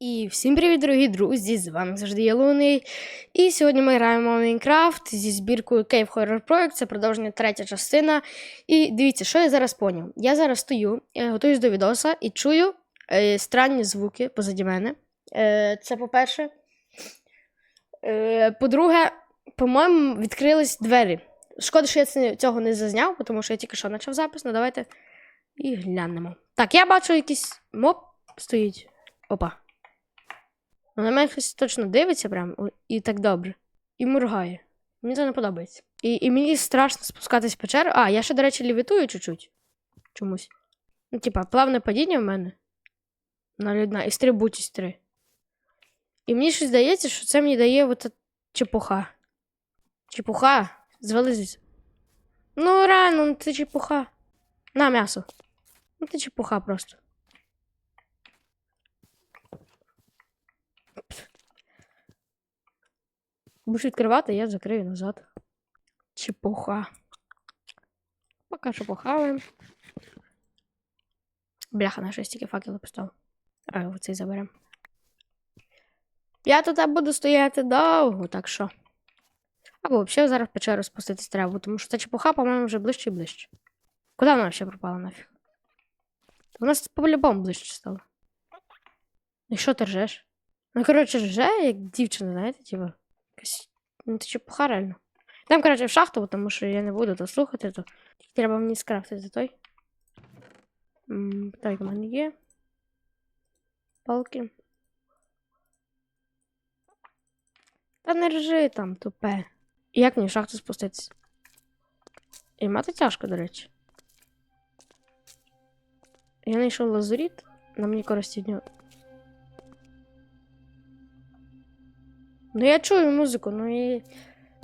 І всім привіт, дорогі друзі! З вами завжди я Луний. І сьогодні ми граємо в Майнкрафт зі збіркою Cave Horror Project. Це продовження третя частина. І дивіться, що я зараз поняв. Я зараз стою, е, готуюсь до відоса і чую е, странні звуки позаді мене. Е, це по-перше. Е, по-друге, по-моєму, відкрились двері. Шкода, що я цього не зазняв, тому що я тільки що почав запис. Ну давайте і глянемо. Так, я бачу якийсь моб стоїть. Опа. Ну, На мене хтось точно дивиться прям і так добре. І моргає. Мені це не подобається. І, і мені страшно спускатись в печеру. А, я ще, до речі, лівітую чуть-чуть. Чомусь. Ну, типа, плавне падіння в мене. На людна і стрибучість три. І мені щось здається, що це мені дає от чепуха. Чепуха. Звали. Ну, реально, ну це чепуха. На м'ясо. Ну, це чепуха просто. Будеш відкривати, я закрию назад. Чепуха. Поки що похаваємо. Бляха, на щось тільки факели поставив. А, оцей заберемо. Я тут буду стояти довго, так що. Або взагалі зараз в печеру спуститись треба, тому що ця чепуха, по-моєму, вже ближче і ближче. Куди вона ще пропала нафіг? Вона с- по-любому ближче стала. І що ти ржеш? Ну, коротше, рже, як дівчина, знаєте, типу. Якась. Ну, ти чепуха реально. Йдемо, коротше, в шахту, тому що я не буду то слухати, то треба мені скрафтити той. Так, в мене є. Палки. Та не ржи там, тупе. Як мені в шахту спуститися? І мати тяжко, до речі. Я знайшов лазуріт, на мені користі нього. Ну я чую музику, ну і.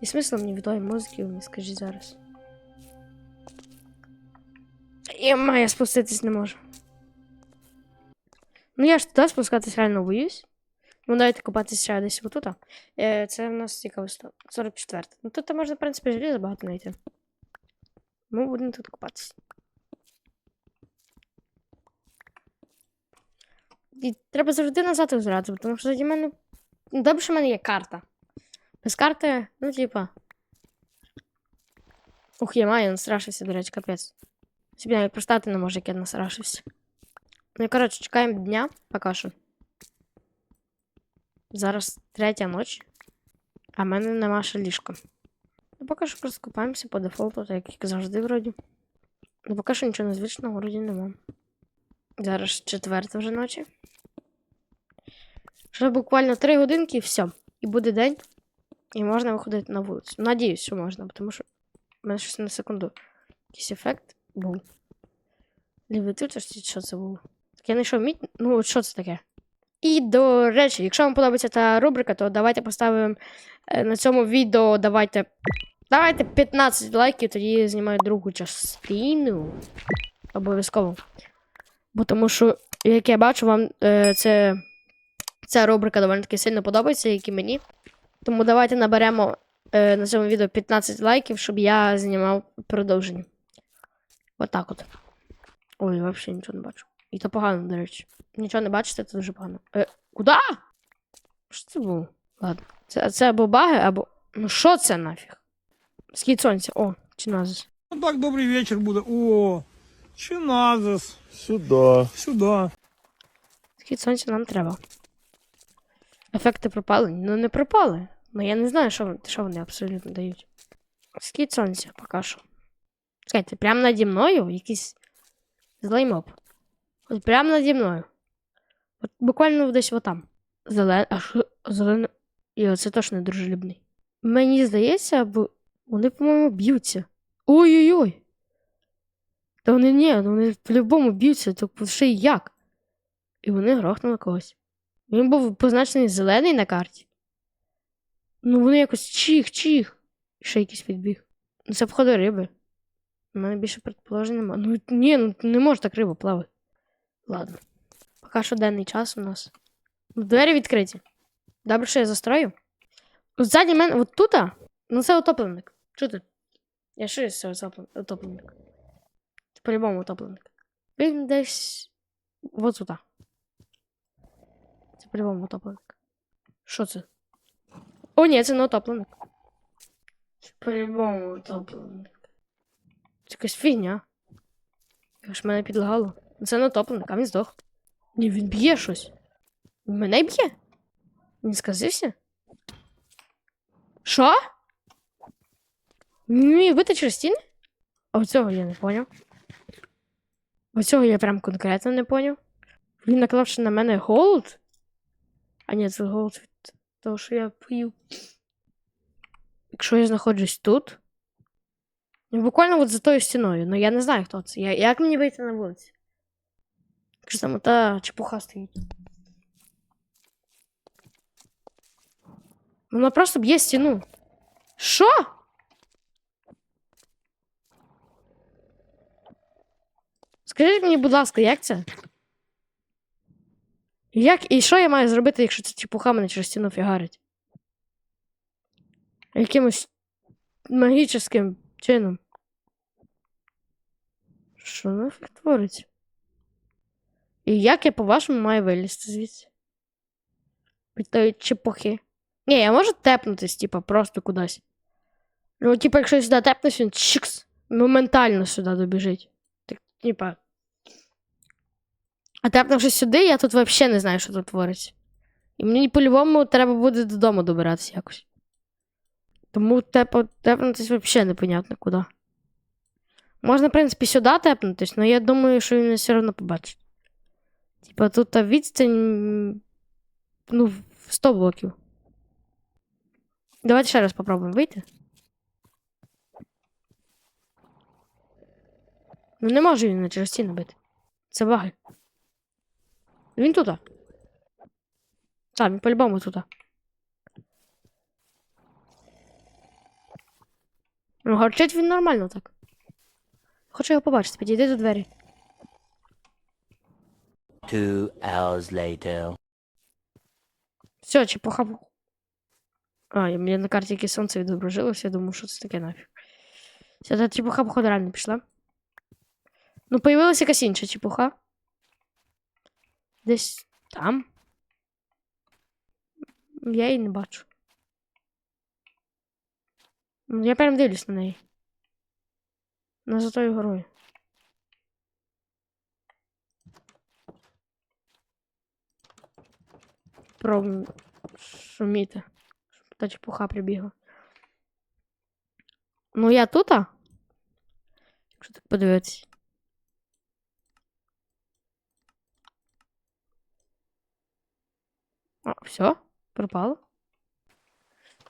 І смисл мені від музики, мені скажіть зараз. Я маю спуститись не можу. Ну я ж туди спускатись реально боюсь. Ну, давайте копатися ще десь отут. Е, це в нас висота? 44. Ну тут можна, в принципі, желіза багато знайти. Ми будемо тут копатися. І треба завжди назад озиратися, тому що заді мене. Ну, Добре, що в мене є карта. Без карти, ну, типа. Ух, я маю, настрашився, до речі, капець. Собі навіть простати не може, як я насрашився. Ну коротше, чекаємо дня, поки що. Зараз третя ніч, а в мене нема ще ліжка. Ну, поки що просто купаємося по дефолту, так як завжди вроді. Ну, поки що нічого незвичного вроді нема. Зараз четверта вже ночі. Ще буквально три годинки і все. І буде день. І можна виходити на вулицю. Надіюсь, що можна, тому що в мене щось на секунду. Якийсь ефект був. Лівітуєш, що це було? Так я знайшов мідь. Ну, от що це таке? І до речі, якщо вам подобається та рубрика, то давайте поставимо е, на цьому відео. Давайте. Давайте 15 лайків, тоді я знімаю другу частину. Обов'язково. Бо тому що, як я бачу, вам е, це, ця рубрика доволі таки сильно подобається, як і мені. Тому давайте наберемо е, на цьому відео 15 лайків, щоб я знімав продовження. Отак от. Ой, взагалі нічого не бачу. І то погано, до речі. Нічого не бачите, це дуже погано. Е, куди? Що це було? Ладно. Це, це або баги, або. Ну що це нафіг? Схід сонця. О, чи назис. Ну так добрий вечір буде. О, чиназис. Сюда. Сюди. Схід сонця нам треба. Ефекти пропали? Ну не пропали. Ну я не знаю, що, що вони абсолютно дають. Схід сонця поки що. Чекайте, прямо наді мною якийсь злий моб. От прямо наді мною. От буквально десь отам. Зелен... А що зелене. І оце точно дружелюбний. Мені здається, бо вони, по-моєму, б'ються. Ой-ой-ой. Та вони ні, ну вони по-любому б'ються, то ще й як. І вони грохнули когось. Він був позначений зелений на карті. Ну, вони якось чих-чих. Ще якийсь підбіг. Ну, це походу риби. У мене більше предположень нема. Ну ні, ну не може так риба плавати. Ладно. Поки що денний час у нас. Ну, Двері відкриті. Добре, що я застрою. Ззаді мене, от тут, ну це утопленник. Чути? Я ширю це утопленник. Це по-любому утопленник. Він десь. Вот сюди. Це по-любому утопленик. Що це? О, ні, це не утопленик. Це по-любому утопленик. Це якась фігня. Як ж мене підлагало. Це не утопленик, а він здох. Ні, він б'є щось. Мене б'є? Він сказився? Що? Вміє бити через стіни? А оцього я не поняв. Оцього я прям конкретно не поняв. Він наклавши на мене голод. А ні, це голод від того, що я пою. Якщо я знаходжусь тут. Буквально от за тою стіною. Ну я не знаю, хто це. Я, як мені вийти на вулицю? Якщо там та чепуха стоїть. Вона просто б'є стіну. Що? Скажіть мені, будь ласка, як це? Як і що я маю зробити, якщо ця чепуха мене через стіну фігарить? Якимось магічним чином. Що нафіг твориться? І як я, по-вашому, маю вилізти звідси? Від тої. Ні, я можу тепнутись, типа, просто кудись. Ну, типа, якщо я сюди тепнусь, він чикс, моментально сюди добіжить. Так, типа. А тепнувшись сюди, я тут взагалі не знаю, що тут твориться. І мені по-любому треба буде додому добиратися якось. Тому тепо, тепнутись взагалі непонятно куди. Можна, в принципі, сюди тепнутись, але я думаю, що він все одно побачить. Типа тут та відстань. Ну, 100 блоків. Давайте ще раз попробуємо вийти. Ну не може він на через стіну бити. Це баги. Він тут. Так, він по-любому тут. Ну, гарчить він нормально так. Хочу його побачити, підійди до двері. Two hours later. Все, чепуха. А, і мені на карті яке сонце відображилося, я думаю, що це таке нафіг. Все, та чепуха, походу, реально пішла. Ну, появилася якась інша чепуха. Десь там. Я її не бачу. Я прям дивлюсь на неї. На за тою горою. Пробуємо шуміти. Щоб та чепуха прибігла. Ну, я тут? а? Якщо так подивитися. А, все? Пропало?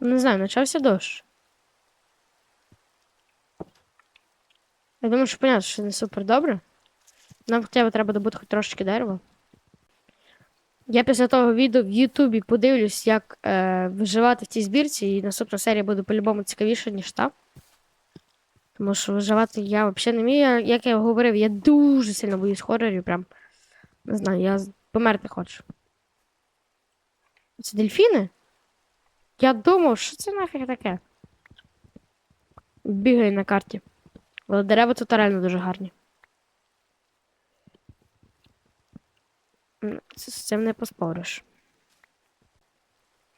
Не знаю, почався дощ. Я думаю, що понятно, що не супер добре. Нам хоча б треба добути хоч трошечки дерева. Я після того відео в Ютубі подивлюсь, як е, виживати в цій збірці, і наступна серія буде по-любому цікавіша, ніж та. Тому що виживати я взагалі не вмію. Як я говорив, я дуже сильно боюсь хорорів, прям. Не знаю, я померти хочу. Це дельфіни? Я думав, що це нафіг таке? Бігає на карті. Але дерева тут реально дуже гарні. З з цим не поспориш.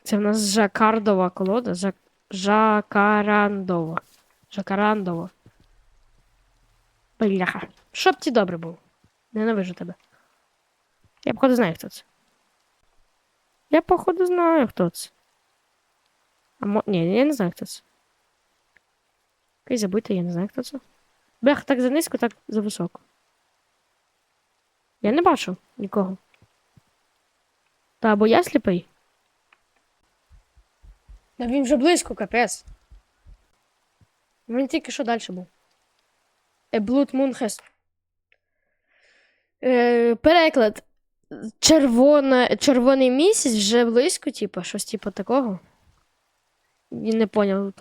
Це в нас жакардова колода. Жак... Жакарандова. Жакарандова. Бляха. Щоб ти добре був. Ненавижу тебе. Я походу знаю, хто це. Я походу знаю, хто це. А мо... Ні, я не знаю, хто це. Окей, забудьте, я не знаю, хто це. Бляха, так за низько, так за високо. Я не бачу нікого. Та або я сліпий. Та він вже близько, капець. Він тільки що далі був. A Blood Moon. Е, переклад. Червона, червоний місяць вже близько, типу, щось типу такого. Він не поняв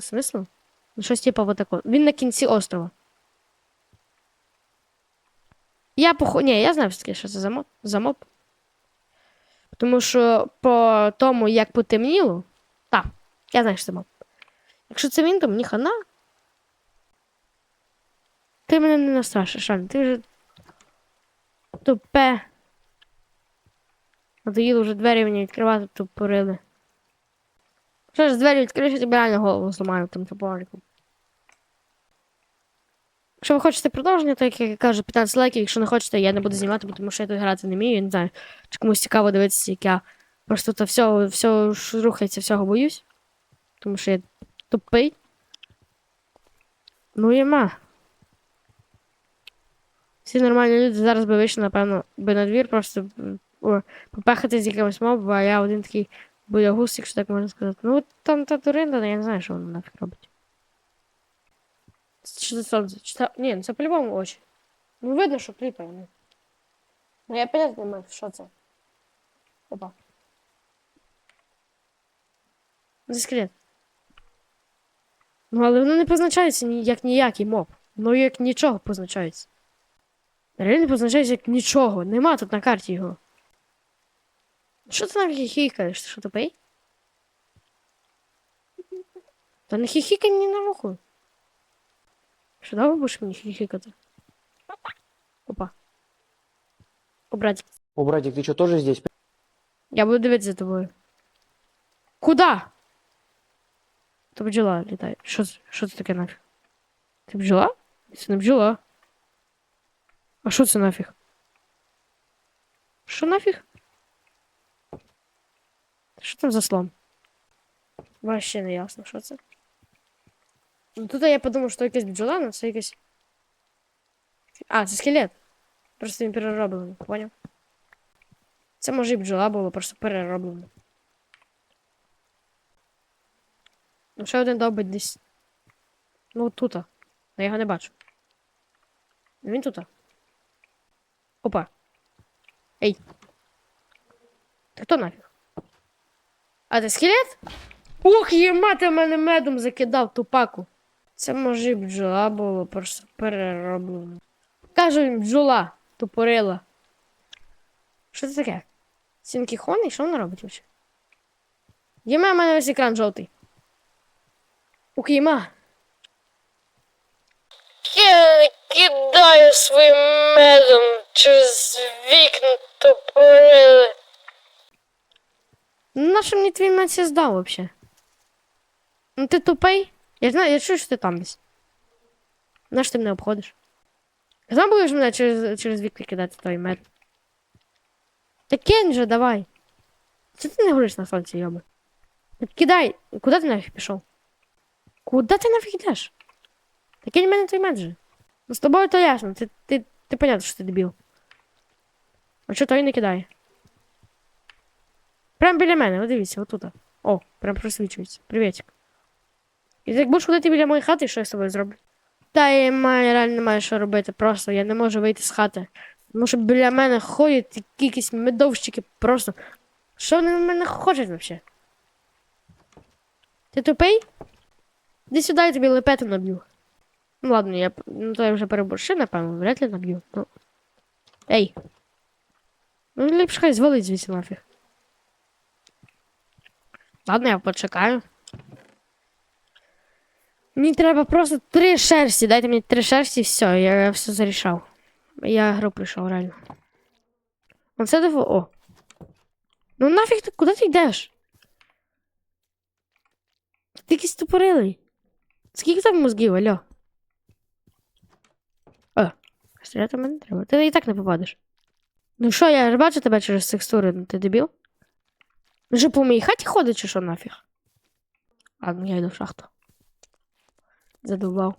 смислу. Щось типу такого. Він на кінці острова. Я похо... Ні, я знаю що це за моб. За моб. Тому що по тому, як потемніло. Так, я знаю, що це моб. Якщо це він, то мені хана. Ти мене не настрашиш, Ань, ти вже. Тупе. Надоїло вже двері мені відкривати, тупорили. Що ж, двері відкриєш, я тобі реально голову зламаю тим топориком. Якщо ви хочете продовження, то як я кажу, 15 лайків, якщо не хочете, я не буду знімати, тому що я тут грати не вмію, я не знаю, чи комусь цікаво дивитися, як я просто то все, все рухається, всього боюсь. Тому що я тупий. Ну і ма. Всі нормальні люди зараз би вийшли, напевно, би на двір просто о, попехати з якимось мобом, а я один такий боягуз, якщо так можна сказати. Ну, там та Туринда, я не знаю, що вона нафіг робить. Чи це сонце? Чи це... Ні, ну це по-любому очі. Ну видно, що кліпає. Ну. Ну я поняття не маю, що це. Опа. Це. Ну, але воно не позначається як ніякий моб. Ну як нічого позначається. Реально позначається як нічого. Нема тут на карті його. Що ти нам хіхікаєш? Ти що тупий? Та не хіхікай мені на вухо. Що довго будеш мені хіхікати? Опа. О, братик, О, братик, ты что, тоже здесь? я буду дивитися за тобою. Куда? То бджола літає. Що, це- що це таке нафіг? Ти бджола? Це не бджола. А що це нафіг? Що нафіг? Що там за слон? Вообще не ясно, що це. Ну тут я подумав, що якась бджола, це якась. А, це скелет. Просто він перероблений, поняв? Це може і бджола була, просто перероблена. Ну, ще один довбить десь. Ну, тут. Я його не бачу. Він тут. Опа. Ей. Ти хто нафіг? А ти скелет? Ух, єма, ти мене медом закидав тупаку. Це може і бджола було, просто перероблено. Кажу бджола, тупорила. Що це таке? Сінкіхон? І що вона робить вообще? Єма, в мене весь екран жовтий. Ух, єма. Я кидаю своїм медом через вікна тупорили. На що мені твій мед здав вообще? Ну ти тупий? Я знаю, я чую, що ти там десь. На що ти мене обходиш? Сам будеш мене через, через вікна кидати той мед. Та кинь же, давай. Що ти не гориш на сонці, йоби? Кидай. Куди ти нафіг пішов? Куди ти нафіг йдеш? Та кинь мене той мед же. Ну з тобою то ясно, ти, ти, ти понятно, що ти дебіл. А чого той не кидає? Прям біля мене, от дивіться, отут. О, прям просвічується. Привітик. І як будеш ходити біля моєї хати, що я з тобою зроблю? Та я маю, реально немає що робити, просто я не можу вийти з хати. Тому що біля мене ходять якісь медовщики просто. Що вони на мене хочуть взагалі? Ти тупий? Іди сюди, я тобі лепету наб'ю. Ну ладно, я ну то я вже переборщив, напевно, вряд ли наб'ю. Ну. Ей. Ну ліпше хай звалить звідси нафіг. Ладно, я почекаю. Мені треба просто три шерсті. Дайте мені три шерсті, і все, я, все зарішав. Я гру прийшов, реально. Оце дефо. О. Ну нафіг ти, куди ти йдеш? Ти якийсь тупорилий. Скільки там мозгів, алло? О, стріляти мене треба. Ти і так не попадеш. Ну що, я ж бачу тебе через текстури, ну ти дебіл? Ну що по моїй хаті ходить, чи що нафіг? Ладно, я йду в шахту. Задовбав.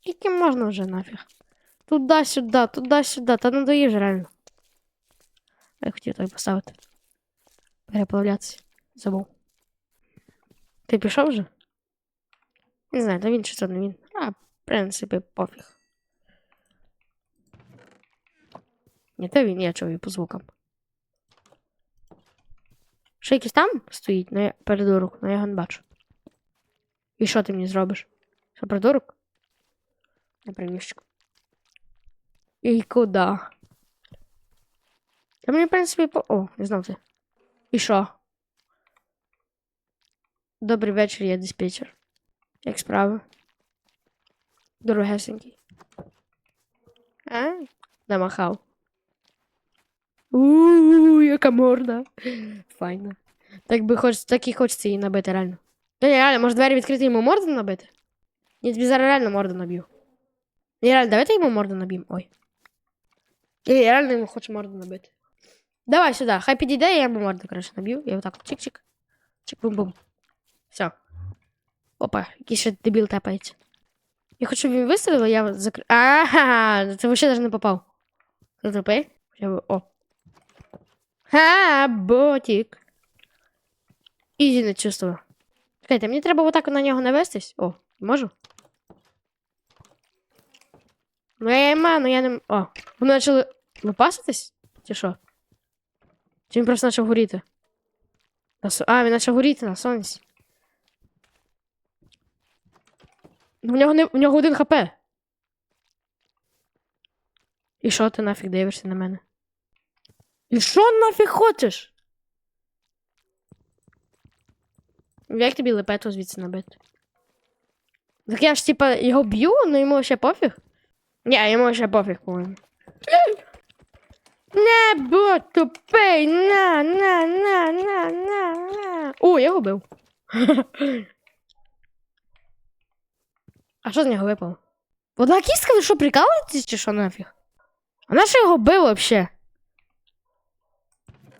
Скільки можна вже нафіг? Туди-сюди, туди-сюди, та надоїж реально. Я хотів той поставити. Переплавлятися. Забув. Ти пішов вже? Не знаю, то він чи це не він. А, в принципі, пофіг. Ні, то він, я чую по звукам. Ще якийсь там стоїть, ну я передурок, ну я його не бачу. І що ти мені зробиш? Що придурок? На привіщику. І куди? Та мені, в принципі, по. О, не знав ти. І що? Добрий вечір, я диспетчер. Як справи? Дорогесенький. А? Намахав. Ууу, яка морда. Файно. Так би хоч, так і хочеться її набити, реально. Та ні, реально, може двері відкрити йому морду набити? Я тобі зараз реально морду наб'ю. Ні, реально, давайте йому морду наб'ємо. Ой. Ні, я реально йому хочу морду набити. Давай сюди, хай підійде, я йому морду, коротше, наб'ю. Я отак чик-чик. Чик-бум-бум. Все. Опа, якийсь ще дебіл тапається. Я хочу, щоб він вистрілив, я закрив. Ага, це взагалі навіть не попав. Ти тупий? О. Ха, ботик. Ізі не чувствую. Чекайте, мені треба отак на нього навестись. О, можу? Ну я і маю, ну я не. О, вони почали випаситись? Чи що? Чи він просто почав горіти? А, він почав горіти на сонці. Ну, в нього, не... в нього один хп. І що ти нафіг дивишся на мене? І що нафіг хочеш? Як тобі лепету звідси набити? Так я ж типа його б'ю, ну йому ще пофіг. Ні, йому ще пофіг, по-моєму. Не, бо тупий, на, на, на, на, на, на. О, я його бив. А що з нього випало? Одна кістка, ви що, прикалуєтесь чи що нафіг? А на що його бив вообще?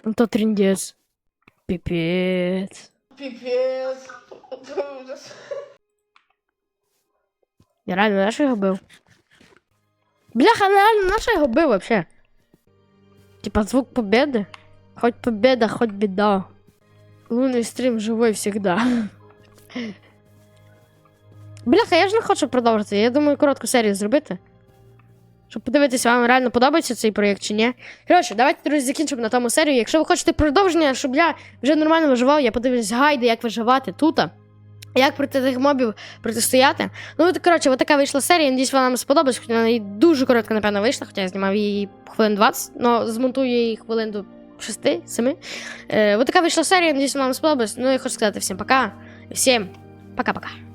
Ну то тріндець. Піпець. Пипец. Это ужас. Я реально на що його бив? Бляха, реально на що його бив вообще? Типа звук победы? Хоть победа, хоть беда. Лунный стрім живой всегда. Бляха, я ж не хочу продовжити. Я думаю, коротку серію зробити. Щоб подивитися, вам реально подобається цей проєкт чи ні. Коротше, давайте, друзі, закінчимо на тому серію. Якщо ви хочете продовження, щоб я вже нормально виживав, я подивлюсь гайди, як виживати тут. Як проти тих мобів протистояти. Ну, от, коротше, от така вийшла серія. Надіюсь, вона вам сподобалась, хоча вона і дуже коротко, напевно, вийшла, хоча я знімав її хвилин 20, але змонтую її хвилин до 6-7. Е, от така вийшла серія, надіюсь, вона вам сподобалась. Ну і хочу сказати всім пока. Всім пока-пока.